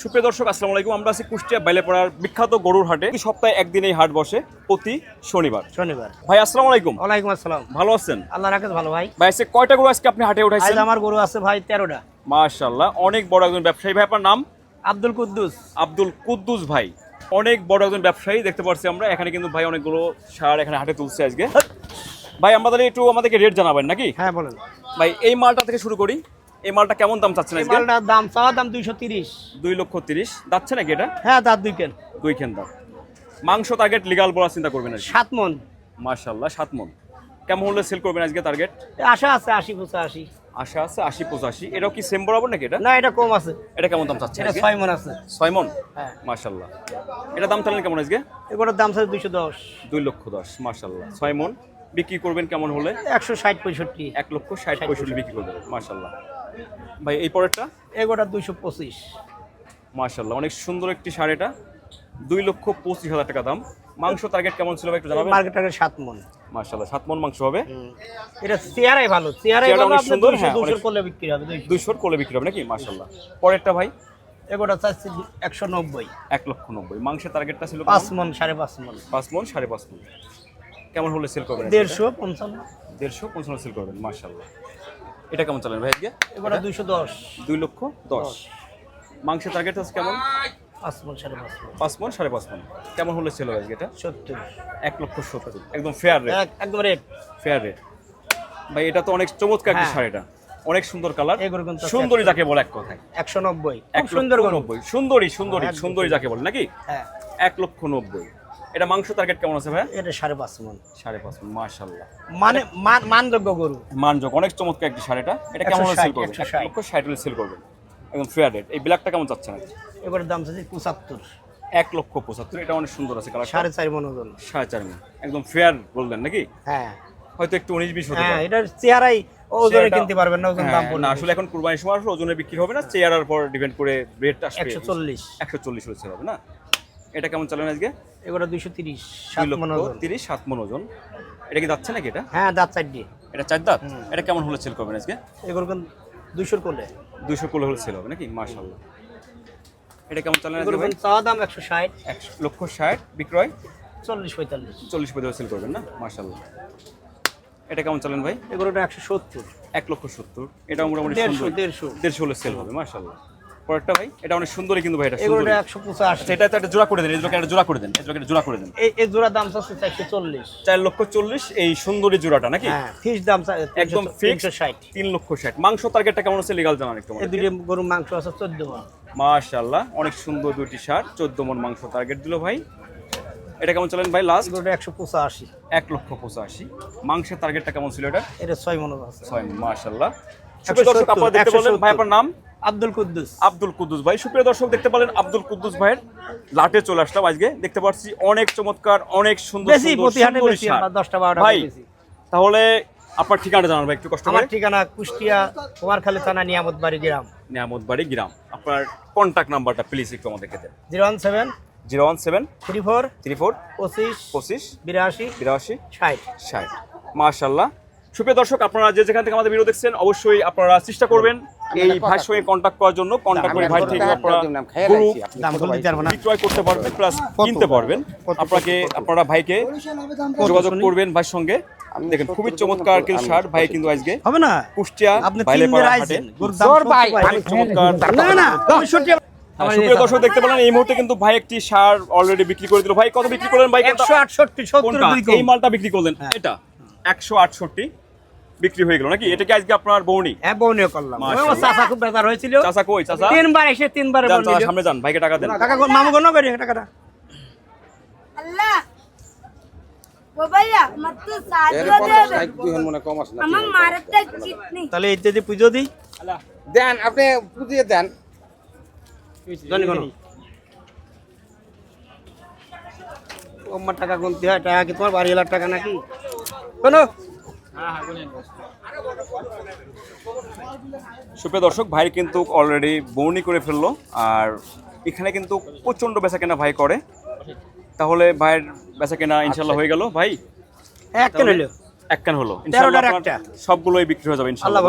সুপ্রিয় দর্শক আসসালামু আলাইকুম। আমরা আছি কুষ্টিয়া বাইলেপাড়ার বিখ্যাত গরুর হাটে। সপ্তাহে একদিন এই হাট বসে প্রতি শনিবার। শনিবার। ভাই আসসালামু আলাইকুম। ওয়ালাইকুম আসসালাম। ভালো আছেন? আল্লাহ রাখেন ভালো ভাই। ভাই আজকে কয়টা গরু আজকে আপনি হাটে আজ উঠাইছেন আমার গরু আছে ভাই তেরোটা। মাশাআল্লাহ অনেক বড় একজন ব্যবসায়ী। ভাই আপনার নাম? আব্দুল কুদ্দুস। আব্দুল কুদ্দুস ভাই। অনেক বড় একজন ব্যবসায়ী দেখতে পাচ্ছি আমরা। এখানে কিন্তু ভাই অনেকগুলো সার এখানে হাটে তুলছে আজকে। ভাই আমাদের একটু আমাদেরকে রেট জানাবেন নাকি? হ্যাঁ বলেন। ভাই এই মালটা থেকে শুরু করি। এই মালটা কেমন দাম চাচ্ছেন আজকে? মালটার দাম চাওয়া দাম দুইশো তিরিশ। দুই লক্ষ তিরিশ। যাচ্ছে নাকি এটা? হ্যাঁ তার দুই কেন দুই খেন দাম মাংস টার্গেট লিগাল বলার চিন্তা করবেন আর কি। সাত মন। মাশাল্লাহ সাত মন। কেমন হলে সেল করবেন আজকে টার্গেট আশা আছে আশি পঁচা আশি আছে আশি পঁচাশি। এটাও কি সেম বরাবর নাকি এটা? না এটা কম আছে। এটা কেমন দাম চাচ্ছে এটা আজকে? ছয় মন আছে। ছয় মন? হ্যাঁ। মাশাল্লাহ এটা দাম চালেন কেমন আজকে? এগুলোর দাম আছে দুইশো দশ। দুই লক্ষ দশ মাশাল্লাহ ছয় মন। বিক্রি করবেন কেমন হলে? একশো ষাট পঁয়ষট্টি। এক লক্ষ ষাট পঁয়ষট্টি বিক্রি করবেন মাশাল্লাহ ভাই এই পরেরটা? এগুলোটা দুইশো পঁচিশ। মাশাল্লাহ অনেক সুন্দর একটি শাড়ি এটা। দুই লক্ষ পঁচিশ হাজার টাকা দাম। মাংস টার্গেট কেমন ছিল ভাই একটু জানাবেন? মার্কেটের সাত মন। মাশাল্লাহ সাত মন মাংস হবে। এটা চেয়ারাই ভালো চেয়ারাই ভালো আপনি সুন্দর, দুইশো হ্যাঁ, দুশোর অনেক- করলে বিক্রি হবে দুইশো। দুইশোর কোলে বিক্রি হবে নাকি? মাশাল্লাহ পরেরটা ভাই? এগুলোটা চাচ্ছি একশো নব্বই। এক লক্ষ নব্বই। মাংসের টার্গেটটা ছিল পাঁচ মন সাড়ে পাঁচ মন। পাঁচ মন সাড়ে পাঁচ মন। কেমন হলে সেল করবেন? দেড়শো পঞ্চান্ন। দেড়শো পঞ্চান্ন সেল করবেন মার্শাল্লাহ এটা কেমন চালেন ভাই আজকে? এগুলো দুইশো দশ। দুই লক্ষ দশ। মাংসের টার্গেট আছে কেমন? পাঁচ মন সাড়ে পাঁচ মন পাঁচ মন সাড়ে পাঁচ মন কেমন হলে হবে আজকে এটা? সত্তর। এক লক্ষ সত্তর। একদম ফেয়ার রেট এক- একদম রেট ফেয়ার রেট ভাই এটা তো অনেক চমৎকার একটা হ্যাঁ। শাড়িটা অনেক সুন্দর কালার সুন্দরী যাকে বলে এক কথায়। একশো নব্বই। এক সুন্দর নব্বই। সুন্দরী সুন্দরী হ্যাঁ, সুন্দরী যাকে বলে নাকি? হ্যাঁ। এক লক্ষ নব্বই। এটা মাংস টার্গেট কেমন আছে ভাই? এটা সাড়ে পাঁচ মন। সাড়ে পাঁচ মন মার্শাল্লাহ মানে মানযোগ্য গরু। মানযোগ অনেক চমৎকার একটি শাড়িটা এটা। কেমন সেল করবেন? লক্ষ ষাট। হলে সেল করবেন। একদম ফেয়ার রেট এই ব্ল্যাকটা কেমন চাচ্ছেন? এগুলোর দাম চাচ্ছি পঁচাত্তর। এক লক্ষ পঁচাত্তর এটা অনেক সুন্দর আছে কালার সাড়ে চার মন ওজন। সাড়ে চার মণ। একদম ফেয়ার বলবেন নাকি? হ্যাঁ। হয়তো একটু উনিশ বিশ হতে হ্যাঁ এটার চেহারাই ওজনে কিনতে পারবেন না ওজন দাম হ্যাঁ, পড়বে আসলে এখন কুরবানির সময় আসলে ওজনে বিক্রি হবে না চেয়ারের পর ডিপেন্ড করে রেটটা আসবে। একশো চল্লিশ। একশো চল্লিশ হলে sell হবে না? এটা কেমন চালেন আজকে? এগুলো দুইশো তিরিশ তিরিশ সাত মন ওজন। এটা কি যাচ্ছে নাকি এটা? হ্যাঁ দাঁত চারটি এটা চার দাঁত? এটা কেমন হলে সেল করবেন আজকে? এগুলো দুইশোর করলে দুইশো কোলে হলে সেল হবে নাকি? মাশাল্লাহ এটা কেমন চালেন আজকে এগুলো চাওয়া দাম একশো ষাট। এক লক্ষ ষাট বিক্রয়? চল্লিশ পঁয়তাল্লিশ। চল্লিশ পঁয়তাল্লিশ সেল করবেন না? মাশাল্লাহ এটা কেমন চালেন ভাই? এগুলোটা একশো সত্তর। এক লক্ষ সত্তর। এটা মোটামুটি দেড়শো দেড়শো। দেড়শো হলে সেল হবে মাশাল্লাহ পরেরটা ভাই এটা অনেক সুন্দরই কিন্তু ভাই এটা আচ্ছা এটা তো একটা জোড়া করে দেন এই একটা জোড়া করে দেন এই একটা জোড়া করে দেন। এই এই জোড়া দাম চাচ্ছে চারশো চল্লিশ। চার লক্ষ চল্লিশ এই সুন্দরী জোড়াটা নাকি? হ্যাঁ ফিস দাম একদম তিন লক্ষ ষাট। মাংস টার্গেটটা কেমন আছে? একটু এই দুটি গরু মাংস আছে মন। অনেক সুন্দর দুইটি সার চোদ্দ মন মাংস টার্গেট দিল ভাই। এটা কেমন চলেন ভাই লাস্ট এগুলোটা একশো পঁচাশি। এক লক্ষ পঁচাশি। মাংসের টার্গেটটা কেমন ছিল এটা এটা ছয় মন আছে। ছয় মাশাল্লাহ দর্শক আপনারা দেখতে বললেন ভাই আপনার নাম? আব্দুল কুদ্দুস। আব্দুল কুদ্দুস ভাই সুপ্রিয় দর্শক দেখতে পেলেন আব্দুল কুদ্দুস ভাইয়ের লাটে চলে আসলাম আজকে। দেখতে পাচ্ছি অনেক চমৎকার অনেক সুন্দর দশটা বারোটা ভাই তাহলে আপনার ঠিকানা জানান ভাই একটু কষ্ট আমার ঠিকানা কুষ্টিয়া কুমারখালী থানা নিয়ামত বাড়ি গ্রাম। নিয়ামত বাড়ি গ্রাম। আপনার কন্ট্যাক্ট নাম্বারটা প্লিজ একটু আমাদেরকে দেন। Zero one seven zero one seven three four three four পঁচিশ পঁচিশ বিরাশি বিরাশি ষাট। ষাট। মার্শাল্লাহ সুপ্রিয় দর্শক আপনারা যে যেখান থেকে আমাদের ভিডিও দেখছেন অবশ্যই আপনারা চেষ্টা করবেন এই ভাইয়ের সঙ্গে কন্ট্যাক্ট করার জন্য কন্ট্যাক্ট করে ভাই থেকে আপনারা বিক্রয় করতে পারবেন প্লাস কিনতে পারবেন। আপনাকে আপনারা ভাইকে যোগাযোগ করবেন ভাইয়ের সঙ্গে দেখেন খুবই চমৎকার কিন্তু শার্ট ভাই কিন্তু আজকে হবে না? কুষ্টিয়া আপনি তিন হাটে আইছেন। গরুর দাম সত্তর ভাই। অনেক চমৎকার। না না হ্যাঁ, সুপ্রিয় দর্শক দেখতে পেলেন এই মুহূর্তে কিন্তু ভাই একটি সার অলরেডি বিক্রি করে দিল। ভাই কত বিক্রি করলেন ভাই? একশো আটষট্টি এই মালটা বিক্রি করলেন। এটা? একশো আটষট্টি। বিক্রি হয়ে গেল নাকি? এটা কি আজকে আপনার বৌনি? হ্যাঁ বউনিও করলাম। আমার চাচা খুব বেজার হয়েছিল। চাচা কই? চাচা? তিনবার এসে তিনবার বলল চাচা, সামনে যান ভাইকে টাকা দেন। টাকা মামু গণ করি টাকাটা। আল্লাহ! ও তাহলে এই যদি পুজো দিই? দেন আপনি বুঝিয়ে দেন। জানি কোন আমার টাকা গুনতে হয় টাকা কি তোমার বাড়ি এলার টাকা নাকি? কোনো সুপ্রিয় দর্শক ভাই কিন্তু অলরেডি বর্ণি করে ফেলল আর এখানে কিন্তু প্রচণ্ড বেচা কেনা ভাই করে। তাহলে ভাইয়ের বেচা কেনা ইনশাল্লাহ হয়ে গেল। ভাই এক কেন হলো। এক কেন হলো। সবগুলোই বিক্রি হয়ে যাবে ইনশাল্লাহ।